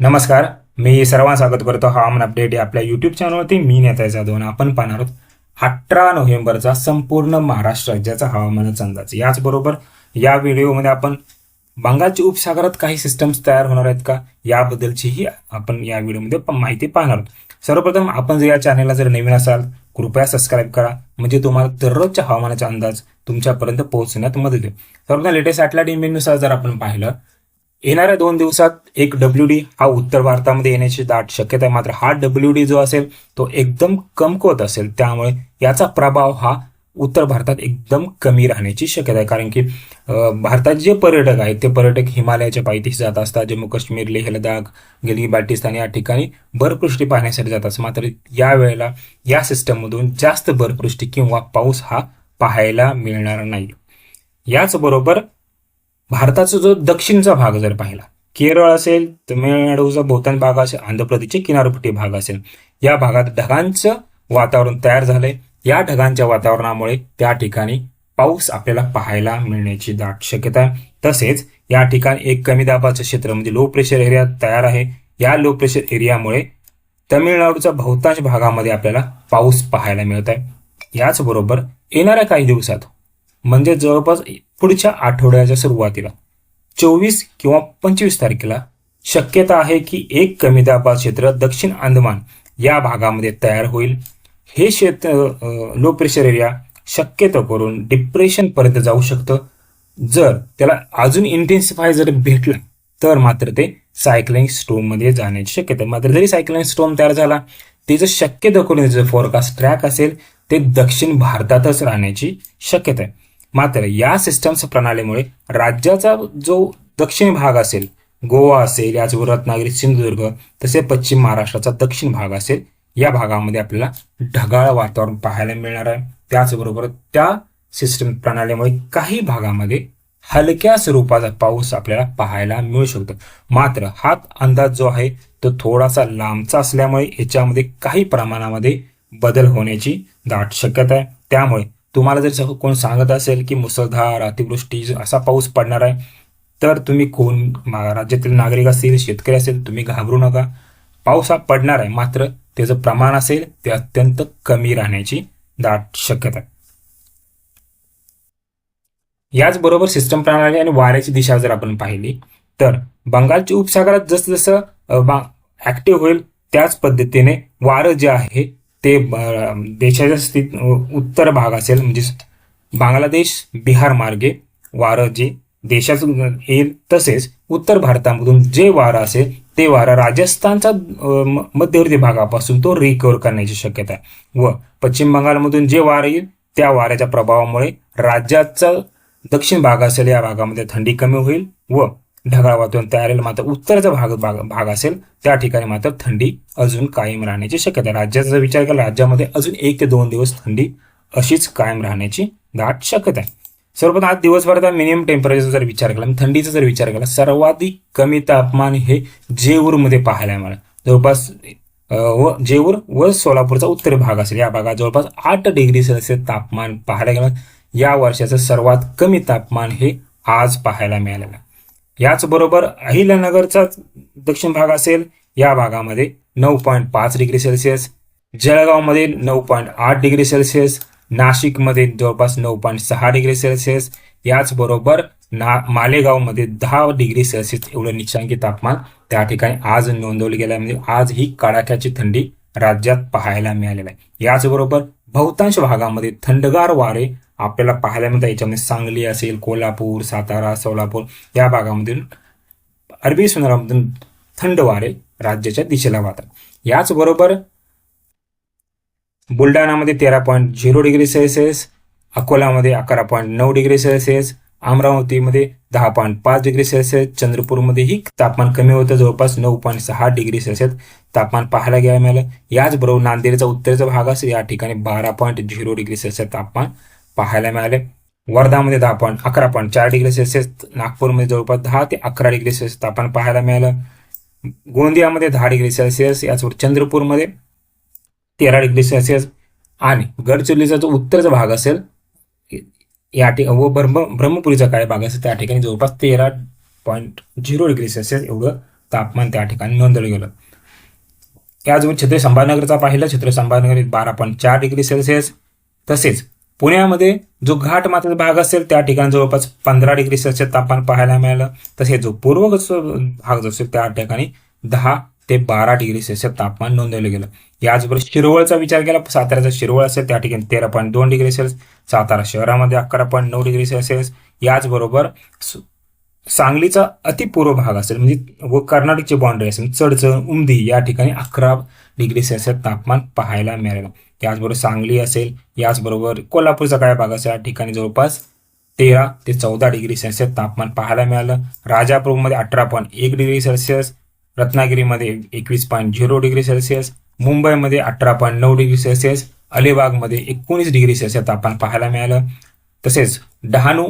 नमस्कार मी सर्वांना स्वागत करतो. हवामान अपडेट या आपल्या युट्यूब चॅनलवरती मी नेता जाधव आपण पाहणार आहोत अठरा नोव्हेंबरचा संपूर्ण महाराष्ट्र राज्याचा हवामानाचा अंदाज. याचबरोबर या व्हिडिओमध्ये आपण बंगालच्या उपसागरात काही सिस्टम्स तयार होणार आहेत का? याबद्दलचीही आपण या व्हिडिओमध्ये माहिती पाहणार आहोत. सर्वप्रथम आपण जर या चॅनलला जर नवीन असाल कृपया सबस्क्राईब करा. म्हणजे तुम्हाला दररोजच्या हवामानाचा अंदाज तुमच्यापर्यंत पोहोचण्यात मदत होईल. सर्वप्रथम लेटेस्ट सॅटेलाइट इमेजनुसार जर आपण पाहिलं येणाऱ्या दोन दिवसात एक डब्ल्यू डी हा उत्तर भारतामध्ये येण्याची दाट शक्यता आहे. मात्र हा डब्ल्यू डी जो असेल तो एकदम कमकुवत असेल. त्यामुळे याचा प्रभाव हा उत्तर भारतात एकदम कमी राहण्याची शक्यता आहे. कारण की भारतात जे पर्यटक आहेत ते पर्यटक हिमालयाच्या पायथ्याशी जात असतात. जम्मू काश्मीर लेह लडाख गिलगी बाल्टिस्तान या ठिकाणी बर्फवृष्टी पाहण्यासाठी जात असतात. मात्र यावेळेला या सिस्टममधून जास्त बर्फवृष्टी किंवा पाऊस हा पाहायला मिळणार नाही. याचबरोबर भारताचा जो दक्षिणचा भाग जर पाहिला केरळ असेल तमिळनाडूचा बहुतांश भाग असेल आंध्र प्रदेशचे किनारपट्टी भाग असेल या भागात ढगांचं वातावरण तयार झालंय. या ढगांच्या वातावरणामुळे त्या ठिकाणी पाऊस आपल्याला पाहायला मिळण्याची दाट शक्यता आहे. तसेच या ठिकाणी एक कमी दाबाचं क्षेत्र म्हणजे लो प्रेशर एरिया तयार आहे. या लो प्रेशर एरियामुळे तमिळनाडूच्या बहुतांश भागामध्ये आपल्याला पाऊस पाहायला मिळत आहे. याचबरोबर येणाऱ्या काही दिवसात म्हणजे जवळपास पुढच्या आठवड्याच्या सुरुवातीला. चोवीस किंवा पंचवीस तारखेला शक्यता आहे की एक कमी दाबाचं क्षेत्र दक्षिण अंदमान या भागामध्ये तयार होईल. हे क्षेत्र लो प्रेशर एरिया शक्यतो करून डिप्रेशन पर्यंत जाऊ शकतं. जर त्याला अजून इंटेन्सिफाय जर भेटला तर मात्र ते सायक्लिंग स्टोममध्ये जाण्याची शक्यता आहे. मात्र जरी सायक्लिंग स्टोम तयार झाला त्याचं शक्यतो करून त्याचं फोरकास्ट ट्रॅक असेल ते दक्षिण भारतातच राहण्याची शक्यता आहे. मात्र या सिस्टम्स प्रणालीमुळे राज्याचा जो दक्षिण भाग असेल गोवा असेल याचबरोबर रत्नागिरी सिंधुदुर्ग तसे पश्चिम महाराष्ट्राचा दक्षिण भाग असेल या भागामध्ये आपल्याला ढगाळ वातावरण पाहायला मिळणार आहे. त्याचबरोबर त्या सिस्टम प्रणालीमुळे काही भागामध्ये हलक्या स्वरूपाचा पाऊस आपल्याला पाहायला मिळू शकतो. मात्र हा अंदाज जो आहे तो थोडासा लांबचा असल्यामुळे याच्यामध्ये काही प्रमाणामध्ये बदल होण्याची दाट शक्यता आहे. त्यामुळे तुम्हाला जर कोण सांगत असेल की मुसळधार अतिवृष्टी असा पाऊस पडणार आहे तर तुम्ही कोण राज्यातील नागरिक असतील शेतकरी असेल तुम्ही घाबरू नका. पाऊस हा पडणार आहे मात्र त्याचं प्रमाण असेल ते अत्यंत कमी राहण्याची दाट शक्यता आहे. याचबरोबर सिस्टम प्रणाली आणि वाऱ्याची दिशा जर आपण पाहिली तर बंगालच्या उपसागरात जसजसं ऍक्टिव्ह होईल त्याच पद्धतीने वारं जे आहे ते देशाच्या स्थित उत्तर भाग असेल म्हणजे बांगलादेश बिहार मार्गे वारं जे देशातून येईल तसेच उत्तर भारतामधून जे वारं असेल ते वारं राजस्थानचा म- मध्यवर्ती भागापासून तो रिकवर करण्याची शक्यता आहे. व पश्चिम बंगालमधून जे वारं येईल त्या वाऱ्याच्या प्रभावामुळे राज्याचा दक्षिण भाग असेल या भागामध्ये थंडी कमी होईल. व ढगाळ वातावरण तयार होईल मात्र उत्तरचा भाग भाग भाग असेल त्या ठिकाणी मात्र थंडी अजून कायम राहण्याची शक्यता आहे. राज्याचा जर विचार केला राज्यामध्ये अजून एक ते दोन दिवस थंडी अशीच कायम राहण्याची दाट शक्यता आहे. सर्वप्रथम आज दिवसभरचा मिनिमम टेम्परेचरचा जर विचार केला थंडीचा जर विचार केला सर्वाधिक कमी तापमान हे जेऊरमध्ये पाहायला मिळालं. जवळपास व जेऊर व सोलापूरचा उत्तर भाग असेल. या भागात जवळपास आठ डिग्री सेल्सिअस तापमान पाहायला गेलं या वर्षाचं सर्वात कमी तापमान हे आज पाहायला मिळालेलं आहे. याचबरोबर अहिल्यानगरचा दक्षिण भाग असेल या भागामध्ये नऊ पॉईंट पाच डिग्री सेल्सिअस जळगावमध्ये नऊ पॉईंट आठ डिग्री सेल्सिअस नाशिकमध्ये जवळपास नऊ पॉईंट सहा डिग्री सेल्सिअस याचबरोबर ना मालेगावमध्ये दहा डिग्री सेल्सिअस एवढं निचांकी तापमान त्या ठिकाणी आज नोंदवलं गेलं आहे म्हणजे आज ही कडाक्याची थंडी राज्यात पाहायला मिळालेली आहे. याचबरोबर बहुतांश भागामध्ये थंडगार वारे आपल्याला पाहायला मिळतात याच्यामध्ये सांगली असेल कोल्हापूर सातारा सोलापूर या भागामधील अरबी समुद्रामधून थंड वारे राज्याच्या दिशेला वाहतात. याचबरोबर बुलढाणामध्ये तेरा पॉईंट झिरो डिग्री सेल्सिअस अकोलामध्ये अकरा पॉईंट नऊ डिग्री सेल्सिअस अमरावतीमध्ये दहा पॉईंट पाच डिग्री सेल्सिअस चंद्रपूरमध्येही तापमान कमी होतं. जवळपास नऊ पॉईंट सहा डिग्री सेल्सिअस तापमान पाहायला घ्यायला मिळालं. याचबरोबर नांदेडचा उत्तरेचा भाग असेल या ठिकाणी बारा पॉईंट झिरो डिग्री सेल्सिअस तापमान पाहायला मिळाले. वर्धामध्ये दहा अकरा पॉईंट चार डिग्री सेल्सिअस नागपूरमध्ये जवळपास दहा ते अकरा डिग्री सेल्सिअस तापमान पाहायला मिळालं. गोंदियामध्ये दहा डिग्री सेल्सिअस याचबरोबर चंद्रपूरमध्ये तेरा डिग्री सेल्सिअस आणि गडचिरोलीचा जो उत्तरचा भाग असेल या ठिकाणी व ब्रह्म ब्रह्मपुरीचा काय भाग असेल त्या ठिकाणी जवळपास तेरा पॉईंट झिरो डिग्री सेल्सिअस एवढं तापमान त्या ठिकाणी नोंदवलं गेलं. याचबरोबर छत्रपती संभाजीनगरचा पाहिलं छत्रपती संभाजीनगर बारा पॉईंट चार डिग्री सेल्सिअस तसेच पुण्यामध्ये जो घाट माथ्याचा भाग असेल त्या ठिकाणी जवळपास पंधरा डिग्री सेल्सिअस तापमान पाहायला मिळालं. तसेच जो पूर्व भाग जो असेल त्या ठिकाणी दहा ते बारा डिग्री सेल्सिअस तापमान नोंदवलं गेलं. याचबरोबर शिरवळचा विचार केला साताऱ्याचा शिरवळ असेल त्या ठिकाणी तेरा पॉईंट दोन डिग्री सेल्सिअस. सातारा शहरामध्ये अकरा पॉईंट नऊ डिग्री सेल्सिअस. याचबरोबर सांगलीचा अतिपूर्व भाग असेल म्हणजे व कर्नाटकची बाउंड्री असेल चडचण उमदी या ठिकाणी अकरा डिग्री सेल्सिअस तापमान पाहायला मिळालं. याचबरोबर सांगली असेल याचबरोबर कोल्हापूरचा काय भाग असेल या ठिकाणी जवळपास तेरा ते चौदा डिग्री सेल्सिअस तापमान पाहायला मिळालं. राजापूरमध्ये अठरा पॉईंट एक डिग्री सेल्सिअस रत्नागिरीमध्ये एकवीस पॉईंट झिरो डिग्री सेल्सिअस मुंबईमध्ये अठरा पॉईंट नऊ डिग्री सेल्सिअस अलिबागमध्ये एकोणीस डिग्री सेल्सिअस तापमान पाहायला मिळालं. तसेच डहाणू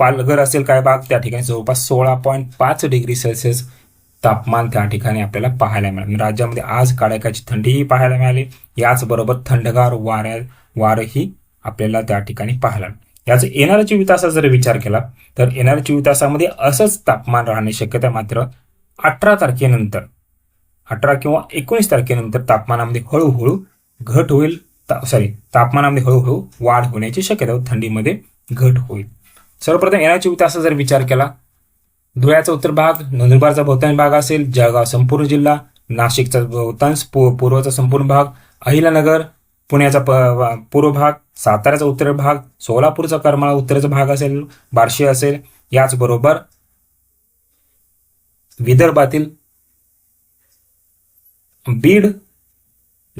पालघर असेल काय भाग त्या ठिकाणी जवळपास सोळा पॉईंट पाच डिग्री सेल्सिअस तापमान त्या ठिकाणी आपल्याला पाहायला मिळालं. म्हणजे राज्यामध्ये आज काळ्याकाची थंडीही पाहायला मिळाली. याचबरोबर थंडगार वाऱ्या वारही आपल्याला त्या ठिकाणी पाहायला मिळालं. याचा येणाऱ्या चोवीस तासाचा जर विचार केला तर येणाऱ्या चोवीस तासामध्ये असंच तापमान राहण्याची शक्यता मात्र अठरा तारखेनंतर अठरा किंवा एकोणीस तारखेनंतर तापमानामध्ये हळूहळू घट होईल. ता सॉरी तापमानामध्ये हळूहळू वाढ होण्याची शक्यता थंडीमध्ये घट होईल. सर्वप्रथम येण्याच्या इतिहासाचा जर विचार केला धुळ्याचा उत्तर भाग नंदुरबारचा बहुतांश भाग असेल जळगाव संपूर्ण जिल्हा नाशिकचा बहुतांश पूर्वचा संपूर्ण भाग अहिलानगर पुण्याचा प- पूर्व भाग साताऱ्याचा उत्तर भाग सोलापूरचा करमाळा उत्तरेचा भाग असेल बार्शी असेल याचबरोबर विदर्भातील बीड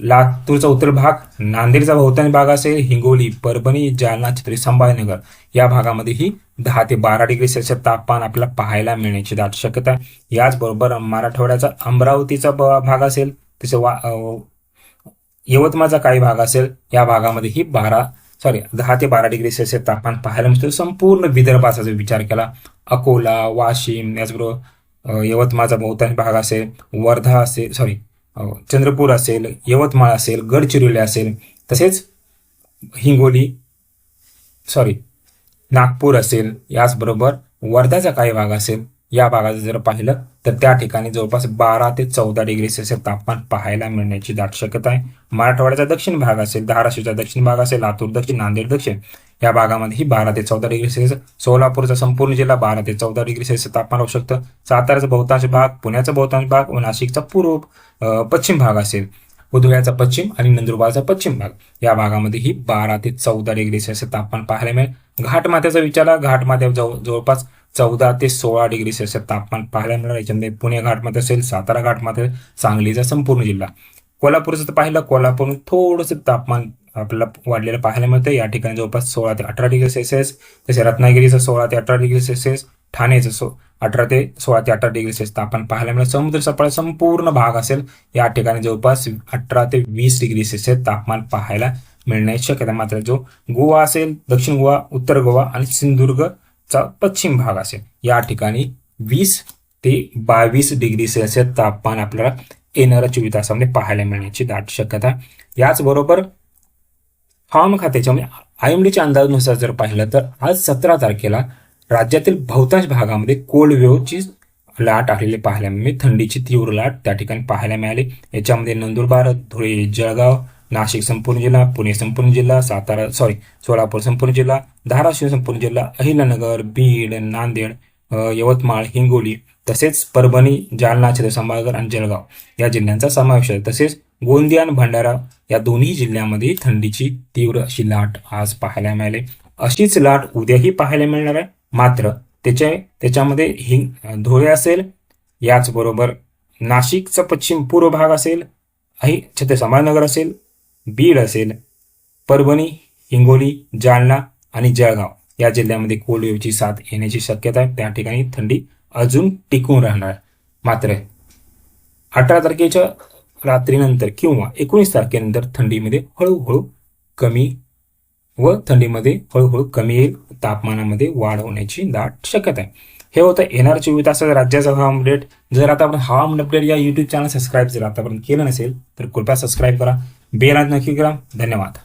लातूरचा उत्तर भाग नांदेडचा बहुतांश भाग असेल हिंगोली परभणी जालना छत्री संभाजीनगर. या भागामध्येही दहा ते बारा डिग्री सेल्सिअस तापमान आपल्याला पाहायला मिळण्याची दाट शक्यता आहे. याचबरोबर मराठवाड्याचा अमरावतीचा ब- भाग असेल तसे वा यवतमाळचा काही भाग असेल या भागामध्येही बारा सॉरी दहा ते बारा डिग्री सेल्सिअस तापमान पाहायला मिळतं. संपूर्ण विदर्भाचा जर विचार केला अकोला वाशिम याचबरोबर यवतमाळचा बहुतांश भाग असेल वर्धा असेल सॉरी चंद्रपूर असेल यवतमाळ असेल गडचिरोली असेल तसेच हिंगोली सॉरी नागपूर असेल याचबरोबर वर्धाचा काही भाग असेल या भागाचं जर पाहिलं तर त्या ठिकाणी जवळपास बारा ते चौदा डिग्री सेल्सिअस तापमान पाहायला मिळण्याची दाट शक्यता आहे. मराठवाड्याचा दक्षिण भाग असेल धाराशिवचा दक्षिण भाग असेल लातूर दक्षिण नांदेड दक्षिण या भागामध्ये ही बारा ते चौदा डिग्री सेल्सिअस सोलापूरचा संपूर्ण जिल्हा बारा ते चौदा डिग्री सेल्सिअस तापमान राहू शकतं. साताऱ्याचा बहुतांश भाग पुण्याचा बहुतांश भाग व नाशिकचा पूर्व पश्चिम भाग असेल. उधुळ्याचा पश्चिम आणि नंदुरबारचा पश्चिम भाग या भागामध्येही बारा ते चौदा डिग्री सेल्सिअस तापमान पाहायला मिळेल. घाटमाथ्याचा विचार घाटमाथ्या जवळ जवळपास चौदा ते सोळा डिग्री सेल्सिअस तापमान पाहायला मिळणार याच्यामध्ये पुणे घाटमध्ये असेल सातारा घाटमध्ये सांगलीचा संपूर्ण जिल्हा. कोल्हापूरचं तर पाहिलं कोल्हापूर थोडंसं तापमान आपल्याला वाढलेलं पाहायला मिळतं. या ठिकाणी जवळपास सोळा ते अठरा डिग्री सेल्सिअस. तसे रत्नागिरीचं सोळा ते अठरा डिग्री सेल्सिअस. ठाण्याचं सो अठरा ते सोळा ते अठरा डिग्री सेल्सिअस तापमान पाहायला मिळेल समुद्र सपाट संपूर्ण भाग असेल या ठिकाणी जवळपास अठरा ते वीस डिग्री सेल्सिअस तापमान पाहायला मिळण्याची शक्यता. मात्र जो गोवा असेल दक्षिण गोवा उत्तर गोवा आणि सिंधुदुर्ग चा पश्चिम भाग असेल. या ठिकाणी वीस ते बावीस डिग्री सेल्सिअस तापमान आपल्याला येणाऱ्या चोवीस तासामध्ये पाहायला मिळण्याची दाट शक्यता याचबरोबर हवामान खात्याच्या म्हणजे आय एम डीच्या अंदाजानुसार जर पाहिलं तर आज सतरा तारखेला राज्यातील बहुतांश भागामध्ये कोल्ड वेव्हची लाट आलेली पाहायला मिळाली थंडीची तीव्र लाट त्या ठिकाणी पाहायला मिळाली. याच्यामध्ये नंदुरबार धुळे जळगाव नाशिक संपूर्ण जिल्हा पुणे संपूर्ण जिल्हा सातारा सॉरी सोलापूर संपूर्ण जिल्हा धाराशिव संपूर्ण जिल्हा अहिल्यानगर बीड नांदेड यवतमाळ हिंगोली तसेच परभणी जालना छत्रसंभागर आणि जळगाव या जिल्ह्यांचा समावेश आहे. तसेच गोंदिया आणि भंडारा या दोन्ही जिल्ह्यामध्ये थंडीची तीव्र अशी लाट आज पाहायला मिळाली. अशीच लाट उद्याही पाहायला मिळणार आहे. मात्र त्याच्या त्याच्यामध्ये हिंग धुळे असेल याचबरोबर नाशिकचा पश्चिम पूर्व भाग असेल अहि छत्रसंभाजनगर असेल बीड असेल परभणी हिंगोली जालना आणि जळगाव या जिल्ह्यामध्ये कोल्ड वेव्हची साथ येण्याची शक्यता आहे. त्या ठिकाणी थंडी अजून टिकून राहणार. मात्र अठरा तारखेच्या रात्रीनंतर किंवा एकोणीस तारखेनंतर थंडीमध्ये हळूहळू कमी व थंडीमध्ये हळूहळू कमी येईल. तापमानामध्ये वाढ होण्याची दाट शक्यता आहे. हे होतं येणार चोवीस तासात राज्याचं हवामान अपडेट जर आता आपण हवामान अपडेट या युट्यूब चॅनल सबस्क्राईब जर आतापर्यंत केलं नसेल तर कृपया सबस्क्राईब करा. बेल नक्की करा. धन्यवाद.